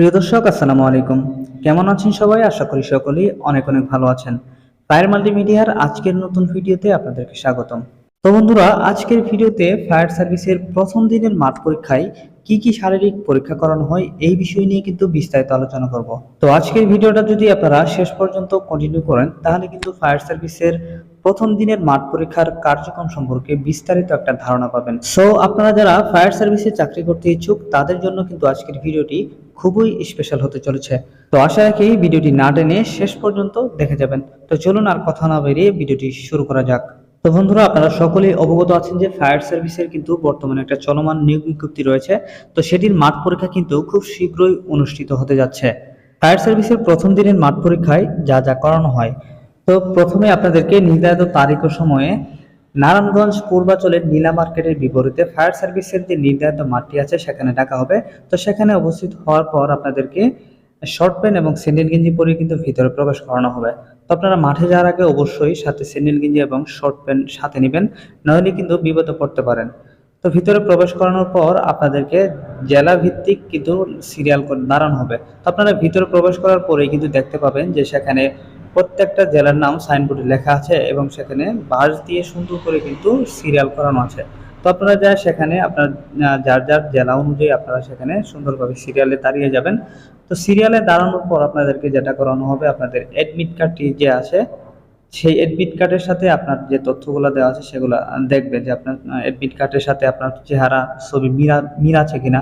প্রিয় দর্শক, আসসালামু আলাইকুম। কেমন আছেন সবাই? আশা করি সকলেই অনেক অনেক ভালো আছেন। ফায়ার মাল্টিমিডিয়ার আজকের নতুন ভিডিওতে আপনাদেরকে স্বাগতম। তো বন্ধুরা, আজকের ভিডিওতে ফায়ার সার্ভিসের প্রথম দিনের মাঠ পরীক্ষায় কি কি শারীরিক পরীক্ষা করানো হয় এই বিষয় নিয়ে কিন্তু বিস্তারিত আলোচনা করব। তো আজকের ভিডিওটা যদি আপনারা শেষ পর্যন্ত কন্টিনিউ করেন, তাহলে কিন্তু ফায়ার সার্ভিসের প্রথম দিনের মাঠ পরীক্ষার কার্যক্রম সম্পর্কে বিস্তারিত একটা ধারণা পাবেন। সো আপনারা যারা ফায়ার সার্ভিসে চাকরি করতে ইচ্ছুক, তাদের জন্য কিন্তু আজকের ভিডিওটি খুবই স্পেশাল হতে চলেছে। তো আশা রাখি ভিডিওটি না টেনে শেষ পর্যন্ত দেখে যাবেন। তো চলুন আর কথা না বেরিয়ে ভিডিওটি শুরু করা যাক। তো বন্ধুরা, আপনারা সকলেই অবগত আছেন যে ফায়ার সার্ভিসের কিন্তু বর্তমানে একটা চলমান নিয়োগ বিজ্ঞপ্তি রয়েছে। তো সেটির মাঠ পরীক্ষা কিন্তু খুব শীঘ্রই অনুষ্ঠিত হতে যাচ্ছে। ফায়ার সার্ভিসের প্রথম দিনের মাঠ পরীক্ষায় যা যা করানো হয় তো প্রথমে আপনাদেরকে নির্ধারিত তারিখ ও সময়ে নারায়ণগঞ্জ পূর্বাচলের নীলা মার্কেটের বিপরীতে ফায়ার সার্ভিসের যে নির্ধারিত মাঠটি আছে, সেখানে ডাকা হবে। তো সেখানে উপস্থিত হওয়ার পর আপনাদেরকে শর্ট প্যান্ট এবং স্যান্ডেল গেঞ্জি পরে কিন্তু ভিতরে প্রবেশ করানো হবে। তো আপনারা মাঠে যাওয়ার আগে অবশ্যই সাথে স্যান্ডেল গেঞ্জি এবং শর্ট প্যান্ট সাথে নেবেন, নইলে কিন্তু বিপদে পড়তে পারেন। তো ভিতরে প্রবেশ করানোর পর আপনাদেরকে জেলা ভিত্তিক কিন্তু সিরিয়াল দাঁড়ানো হবে। তো আপনারা ভিতরে প্রবেশ করার পরেই কিন্তু দেখতে পাবেন যে সেখানে প্রত্যেকটা জেলার নাম সাইনবোর্ডে লেখা আছে এবং সেখানে বাঁশ দিয়ে সুন্দর করে কিন্তু সিরিয়াল করানো আছে। তো আপনারা যা সেখানে আপনার যার যার জেলা অনুযায়ী আপনারা সেখানে সুন্দরভাবে সিরিয়ালে দাঁড়িয়ে যাবেন। তো সিরিয়ালে দাঁড়ানোর পর আপনাদেরকে যেটা করানো হবে, আপনাদের অ্যাডমিট কার্ডটি যে আছে, সেই অ্যাডমিট কার্ডের সাথে আপনার যে তথ্যগুলো দেওয়া আছে সেগুলো দেখবেন যে আপনার অ্যাডমিট কার্ডের সাথে আপনার চেহারা, ছবি মিলা মিল আছে কিনা।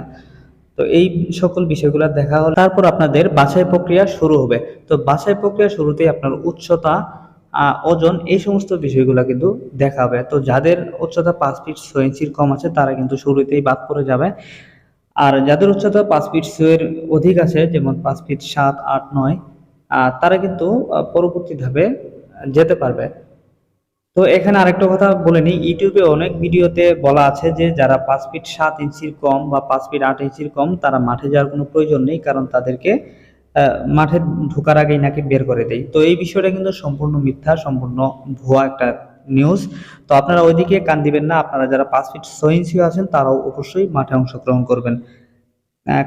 তো এই সকল বিষয়গুলো দেখা হল। তারপর আপনাদের বাছাই প্রক্রিয়া শুরু হবে। তো বাছাই প্রক্রিয়া শুরুতেই আপনার উচ্চতা ওজন এই সমস্ত বিষয়গুলো কিন্তু দেখা হবে। তো যাদের উচ্চতা পাঁচ ফিট ছয় ইঞ্চির কম আছে, তারা কিন্তু শুরুতেই বাদ পড়ে যাবে। আর যাদের উচ্চতা পাঁচ ফিট ছয়ের অধিক আছে, যেমন পাঁচ ফিট সাত, আট, নয় তারা কিন্তু পরবর্তী ধাপে যেতে পারবে। তো এখানে আরেকটা কথা বলে নিই, ইউটিউবে অনেক ভিডিওতে বলা আছে যে যারা পাঁচ ফিট সাত ইঞ্চির কম বা পাঁচ ফিট আট ইঞ্চির কম, তারা মাঠে যাওয়ার কোনো প্রয়োজন নেই কারণ তাদেরকে মাঠে ঢোকার আগেই নাকি বের করে দেয়। তো এই বিষয়টা কিন্তু সম্পূর্ণ মিথ্যা, সম্পূর্ণ ভুয়া একটা নিউজ তো আপনারা ওইদিকে কান দিবেন না, আপনারা যারা পাঁচ ফিট ছয় ইঞ্চি আছেন, তারাও অবশ্যই মাঠে অংশগ্রহণ করবেন।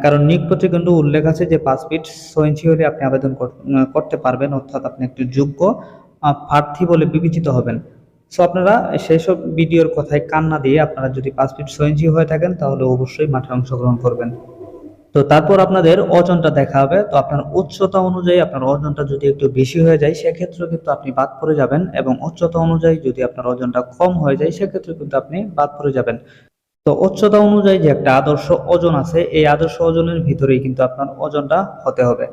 কারণ নিয়োগ কিন্তু উল্লেখ আছে যে পাঁচ ফিট ছয় ইঞ্চি হলে আপনি আবেদন কর- করতে পারবেন, অর্থাৎ আপনি একটু যোগ্য। প্রার্থী বলে বিবেচিত হবেন। সো আপনারা সেই সব ভিডিওর কথায় কান না দিয়ে আপনারা যদি পাঁচ ফিট ছয় হয়ে থাকেন, তাহলে অবশ্যই মাঠে অংশগ্রহণ করবেন। তো তারপর আপনাদের ওজনটা দেখা হবে। তো আপনার উচ্চতা অনুযায়ী আপনার ওজনটা যদি একটু বেশি হয়ে যায় সেক্ষেত্রে কিন্তু আপনি বাদ পড়ে যাবেন এবং উচ্চতা অনুযায়ী যদি আপনার ওজনটা কম হয়ে যায় সেক্ষেত্রে কিন্তু আপনি বাদ পড়ে যাবেন। তো উচ্চতা অনুযায়ী যে একটা আদর্শ ওজন আছে, এই আদর্শ ওজনের ভিতরেই কিন্তু আপনার ওজনটা হতে হবে।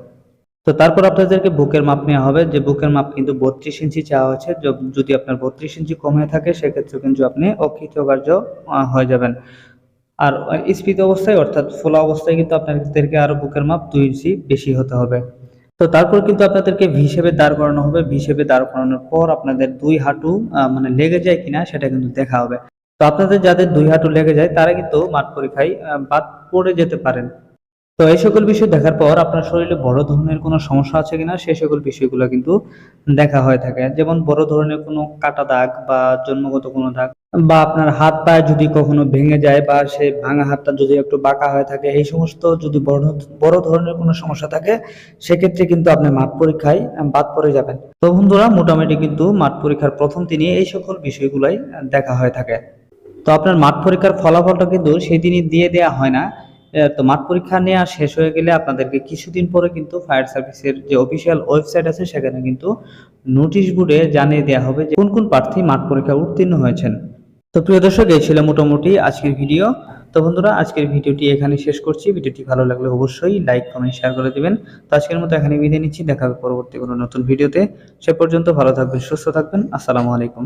তো তারপর আপনাদেরকে বুকের মাপ নেওয়া হবে। যে বুকের মাপ কিন্তু বত্রিশ ইঞ্চি চাওয়া হয়েছে। যদি আপনার বত্রিশ ইঞ্চি কম থাকে, সেক্ষেত্রে কিন্তু আপনি অকৃতকার্য হয়ে যাবেন। আর স্ফীত অবস্থায়, অর্থাৎ ফোলা অবস্থায় কিন্তু আপনাদেরকে আরও বুকের মাপ দুই ইঞ্চি বেশি হতে হবে। তো তারপর কিন্তু আপনাদেরকে হিসেবে দাঁড় করানো হবে। হিসেবে দাঁড় করানোর পর আপনাদের দুই হাঁটু মানে লেগে যায় কিনা সেটা কিন্তু দেখা হবে। তো আপনাদের যাদের দুই হাঁটু লেগে যায়, তারা কিন্তু মাঠ পরীক্ষায় বাদ পড়ে যেতে পারেন। তো এই সকল বিষয় দেখার পর আপনার শরীরে বড় ধরনের কোনো সমস্যা আছে কিনা, সেই সকল বিষয়গুলো কিন্তু দেখা হয়ে থাকে। যেমন বড় ধরনের কোনো কাটা দাগ বা জন্মগত কোনো দাগ, বা আপনার হাত পায়ে যদি কখনো ভেঙে যায় বা সেই ভাঙা হাতটা যদি একটু বাঁকা হয়ে থাকে, এই সমস্ত যদি বড় বড় ধরনের কোনো সমস্যা থাকে, সেক্ষেত্রে কিন্তু আপনি মাঠ পরীক্ষায় বাদ পড়ে যাবেন। তো বন্ধুরা, মোটামুটি কিন্তু মাঠ পরীক্ষার প্রথম দিনে এই সকল বিষয়গুলাই দেখা হয়ে থাকে। তো আপনার মাঠ পরীক্ষার ফলাফলটা কিন্তু সেই দিনই দিয়ে দেওয়া হয় না। তো মাঠ পরীক্ষা নেওয়া শেষ হয়ে গেলে আপনাদেরকে কিছুদিন পরে কিন্তু ফায়ার সার্ভিসের যে অফিসিয়াল ওয়েবসাইট আছে, সেখানে কিন্তু নোটিশ বোর্ডে জানিয়ে দেওয়া হবে যে কোন কোন প্রার্থী মাঠ পরীক্ষা উত্তীর্ণ হয়েছেন। তো প্রিয় দর্শক, এই ছিল মোটামুটি আজকের ভিডিও। তো বন্ধুরা, আজকের ভিডিওটি এখানে শেষ করছি। ভিডিওটি ভালো লাগলে অবশ্যই লাইক কমেন্ট শেয়ার করে দিবেন। তো আজকের মতো এখানে বিদায় নিচ্ছি। দেখা হবে পরবর্তী কোনো নতুন ভিডিওতে। সে পর্যন্ত ভালো থাকবেন, সুস্থ থাকবেন। আসসালামু আলাইকুম।